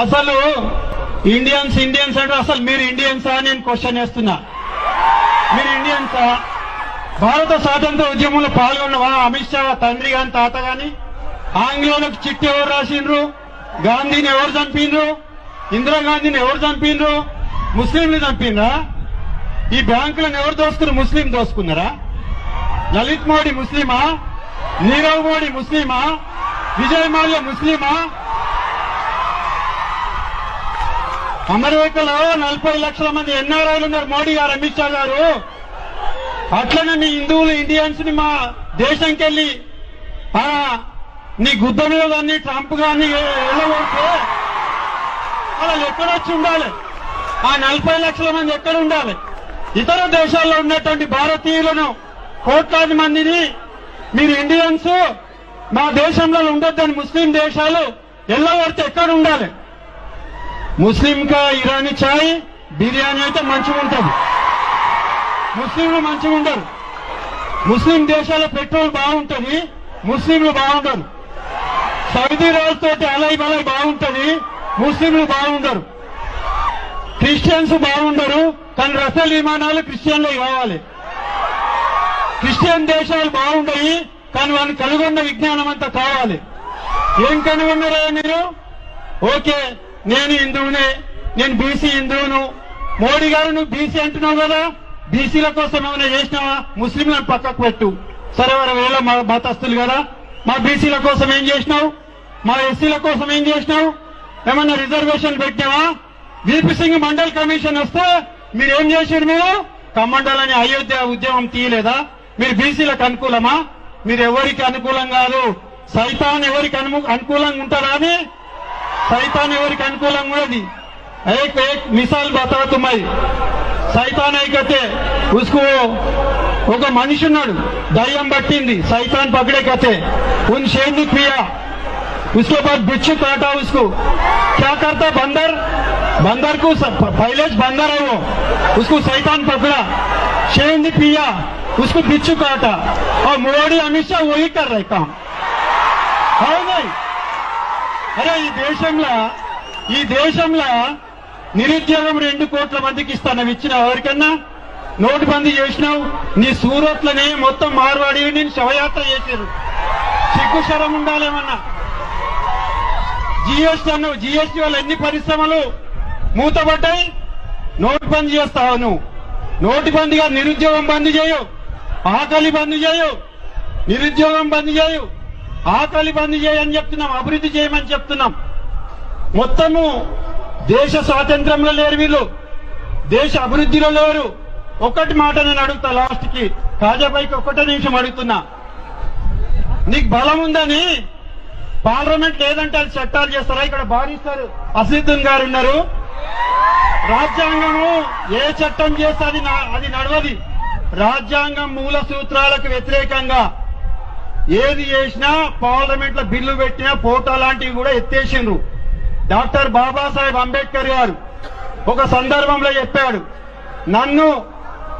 అసలు Indians Indians అంటే అసలు మీరు ఇండియన్సా నేను క్వశ్చన్ చేస్తున్నా. మీరు ఇండియన్సా భారత స్వాతంత్ర ఉద్యమంలో పాల్గొన్నవా అమిత్ షా తండ్రి గాని తాత గాని? ఆంగ్లేయులకు చిట్టి ఎవరు రాసిండ్రు? గాంధీని ఎవరు చంపిండ్రు? ఇందిరాగాంధీని ఎవరు చంపిండ్రు? ముస్లింలు చంపిండ్రా? ఈ బ్యాంకులను ఎవరు దోసుకున్నారు? ముస్లిం దోసుకున్నారా? లలిత్ మోడీ ముస్లిమా? నీరవ్ మోడీ ముస్లిమా? విజయ్ మాల్యా ముస్లిమా? అమెరికాలో నలభై లక్షల మంది ఎన్ఆర్ఐలు ఉన్నారు మోడీ గారు అమిత్ షా గారు. అట్లనే మీ హిందువులు ఇండియన్స్ని మా దేశంకి వెళ్ళి ఆ, నీ గుద్ద కానీ ట్రంప్ గాని వెళ్ళబోతే వాళ్ళు ఎక్కడొచ్చి ఉండాలి? ఆ నలభై లక్షల మంది ఎక్కడ ఉండాలి? ఇతర దేశాల్లో ఉన్నటువంటి భారతీయులను కోట్లాది మందిని మీరు ఇండియన్స్ మా దేశంలో ఉండొద్దని ముస్లిం దేశాలు ఎల్లవడితే ఎక్కడ ఉండాలి? ముస్లిం కా ఇరానీ చాయ్ బిర్యానీ అయితే మంచిగా ఉంటుంది ముస్లింలు మంచిగా ఉండరు. ముస్లిం దేశాల పెట్రోల్ బాగుంటుంది ముస్లింలు బాగుండరు. సౌదీ రాజుతో అలై బలై బాగుంటుంది ముస్లింలు బాగుండరు. క్రిస్టియన్స్ బాగుండరు కానీ రఫేల్ విమానాలు క్రిస్టియన్లు కావాలి. క్రిస్టియన్ దేశాలు బాగుంటాయి కానీ వాళ్ళు కనుగొన్న విజ్ఞానం అంతా కావాలి. ఏం కనుగొన్నారా మీరు? ఓకే. నేను హిందువునే నేను బీసీ హిందువును. మోడీ గారు నువ్వు బీసీ అంటున్నావు కదా? బీసీల కోసం ఏమైనా చేసినావా? ముస్లింలను పక్కకు పెట్టు. సరే వేళ మా మతస్థులు కదా. మా బీసీల కోసం ఏం చేసినావు? మా ఎస్సీల కోసం ఏం చేసినావు? ఏమన్నా రిజర్వేషన్ పెట్టినావా? వీపీ సింగ్ మండల్ కమిషన్ వస్తే మీరు ఏం చేశారు మీరు? కమండలని అయోధ్య ఉద్యమం తీయలేదా? మీరు బీసీలకు అనుకూలమా? మీరు ఎవరికి అనుకూలం కాదు? సైతాన్ ఎవరికి అనుకూలంగా ఉంటారా అని సైతాన్ ఎవరికి అనుకూలంగా ఉన్నది एक एक मिसाल बताओ तुम्हारी సైతాన్ అయితే ఉస్కు ఒక మనిషి ఉన్నాడు దయ్యం పట్టింది సైతాన్ పకడే కతే ఉన్ शेरनी पिया उसके बाद बिच्छू काटा उसको क्या करता बंदर बंदर को स- पहले से बंदर है वो उसको सैतान पकड़ा शेर ने पिया उसको बिच्छू काटा और मोदी अमित शाह वही कर रहे काम है नहीं అరే ఈ దేశంలో ఈ దేశంలో నిరుద్యోగం రెండు కోట్ల మందికి ఇస్తాను. ఇచ్చిన ఎవరికన్నా? నోటు బందీ చేసినావు. నీ సూరత్లనే మొత్తం మార్వాడి నేను శవయాత్ర చేశారు. చిక్కు శరం ఉండాలేమన్నా జిఎస్టీ అన్నావు. జిఎస్టీ వల్ల ఎన్ని పరిశ్రమలు మూతపడ్డాయి? నోటు బంద్ చేస్తావు నువ్వు? నోటు బందీగా నిరుద్యోగం బంద్ చేయు. ఆకలి బంద్ చేయు. నిరుద్యోగం బంద్ చేయు. ఆకలి బంద్ చేయని చెప్తున్నాం అభివృద్ధి చేయమని చెప్తున్నాం. మొత్తము దేశ స్వాతంత్రంలో లేరు వీళ్ళు. దేశ అభివృద్ధిలో లేరు. ఒక్కటి మాట నేను అడుగుతా లాస్ట్కి కాజాబాయికి ఒక్కటే నిమిషం అడుగుతున్నా. నీకు బలం ఉందని పార్లమెంట్ లేదంటే అది చట్టాలు చేస్తారా? ఇక్కడ భావిస్తారు అసీద్దీన్ గారు ఉన్నారు. రాజ్యాంగము ఏ చట్టం చేస్తే అది నా- అది నడవది. రాజ్యాంగం మూల సూత్రాలకు వ్యతిరేకంగా ఏది చేసినా పార్లమెంట్లో బిల్లు పెట్టినా ఫోటో లాంటివి కూడా ఎత్తేసిండ్రు. డాక్టర్ బాబాసాహెబ్ అంబేద్కర్ గారు ఒక సందర్భంలో చెప్పాడు నన్ను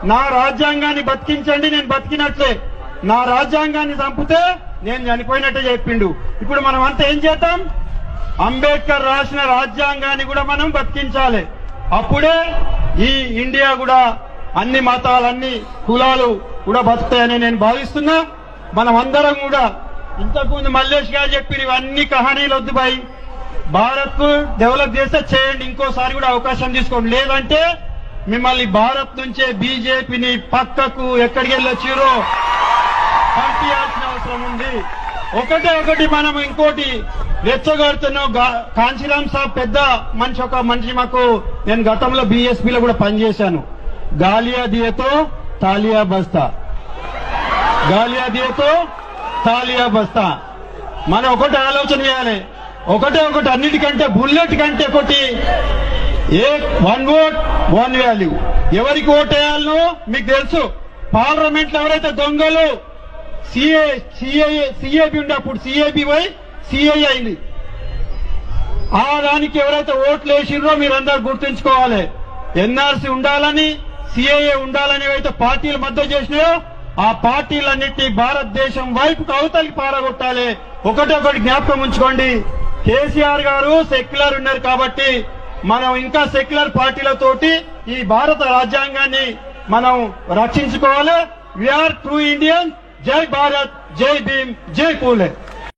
నా రాజ్యాంగాన్ని బతికించండి నేను బతికినట్లే. నా రాజ్యాంగాన్ని చంపితే నేను చనిపోయినట్టే చెప్పిండు. ఇప్పుడు మనం అంతా ఏం చేద్దాం? అంబేద్కర్ రాసిన రాజ్యాంగాన్ని కూడా మనం బతికించాలి. అప్పుడే ఈ ఇండియా కూడా అన్ని మతాలన్నీ కులాలు కూడా బతుకుతాయని నేను భావిస్తున్నా. మనం అందరం కూడా ఇంతకుముందు మల్లేష్ గారు చెప్పిన ఇవన్నీ కహానీలు వద్దు బాయ్. భారత్ డెవలప్ చేస్తే చేయండి ఇంకోసారి కూడా అవకాశం తీసుకోండి. లేదంటే మిమ్మల్ని భారత్ నుంచే బీజేపీని పక్కకు ఎక్కడికి వెళ్ళొచ్చిరో పంపించాల్సిన అవసరం ఉంది. ఒకటే ఒకటి మనం ఇంకోటి రెచ్చగొడుతున్నాం. కాంచీరామ్ సాబ్ పెద్ద మనిషి ఒక మనిషి మాకు నేను గతంలో బీఎస్పీలో కూడా పనిచేశాను. గాలియా దియతో తాలియా బస్తా. గాలియా దియతో తాలియా బస్తా. మనం ఒకటి ఆలోచన చేయాలి. ఒకటే ఒకటి అన్నిటికంటే బుల్లెట్ కంటే ఒకటి ఏ వన్ ఓట్ వన్ వాల్యూ. ఎవరికి ఓట్ వేయాలనో మీకు తెలుసు. పార్లమెంట్లో ఎవరైతే దొంగలు సిఏ సిఐ సిఏబి ఉండే అప్పుడు సిఏబి పోయి సిఐ అయింది. ఆ దానికి ఎవరైతే ఓట్లు వేసిండ్రో మీరందరూ గుర్తుంచుకోవాలి. ఎన్ఆర్సీ ఉండాలని సిఐఏ ఉండాలని ఏవైతే పార్టీలు మద్దతు చేసినాయో ఆ పార్టీలన్నింటినీ భారతదేశం వైపుకు అవతలికి పారగొట్టాలి. ఒకటొకటి జ్ఞాపకం ఉంచుకోండి. కేసీఆర్ గారు సెక్యులర్ ఉన్నారు కాబట్టి మనం ఇంకా సెక్యులర్ పార్టీలతోటి ఈ భారత రాజ్యాంగాన్ని మనం రక్షించుకోవాలి. వీఆర్ ట్రూ ఇండియన్ జై భారత్ జై భీమ్ జై పూలే